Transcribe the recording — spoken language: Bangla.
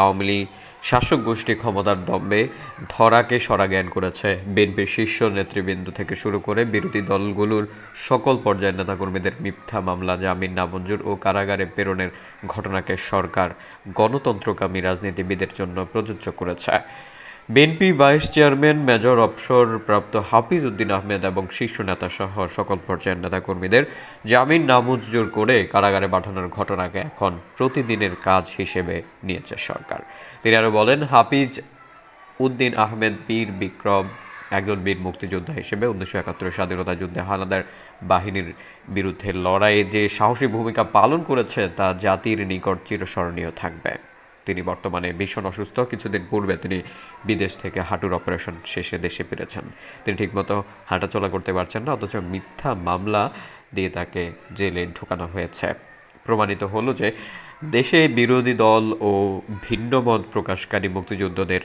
আওয়ামী লীগ শাসক গোষ্ঠী ক্ষমতার দম্বে ধরাকে সরা জ্ঞান করেছে। বিএনপির শীর্ষ নেতৃবৃন্দ থেকে শুরু করে বিরোধী দলগুলোর সকল পর্যায়ের নেতাকর্মীদের মিথ্যা মামলা, জামিন নামঞ্জুর ও কারাগারে প্রেরণের ঘটনাকে সরকার গণতন্ত্রকামী রাজনীতিবিদের জন্য প্রযোজ্য করেছে। বিএনপি ভাইস চেয়ারম্যান মেজর অবসরপ্রাপ্ত হাফিজ উদ্দিন আহমেদ এবং শীর্ষ নেতা সহ সকল পর্যায়ের নেতাকর্মীদের জামিন নামঞ্জুর করে কারাগারে পাঠানোর ঘটনাকে এখন প্রতিদিনের কাজ হিসেবে নিয়েছে সরকার। তিনি আরও বলেন, হাফিজ উদ্দিন আহমেদ বীর বিক্রম একজন বীর মুক্তিযোদ্ধা হিসেবে উনিশশো একাত্তর স্বাধীনতা যুদ্ধে হানাদার বাহিনীর বিরুদ্ধে লড়াইয়ে যে সাহসী ভূমিকা পালন করেছে, তা জাতির নিকট চিরস্মরণীয় থাকবে। তিনি বর্তমানে ভীষণ অসুস্থ। কিছুদিন পূর্বে তিনি বিদেশ থেকে হাঁটুর অপারেশন শেষে দেশে ফিরেছেন। তিনি ঠিকমতো হাঁটাচলা করতে পারছেন না, অথচ মিথ্যা মামলা দিয়ে তাকে জেলে ঢুকানো হয়েছে। প্রমাণিত হলো যে দেশে বিরোধী দল ও ভিন্নমত প্রকাশকারী মুক্তিযোদ্ধাদের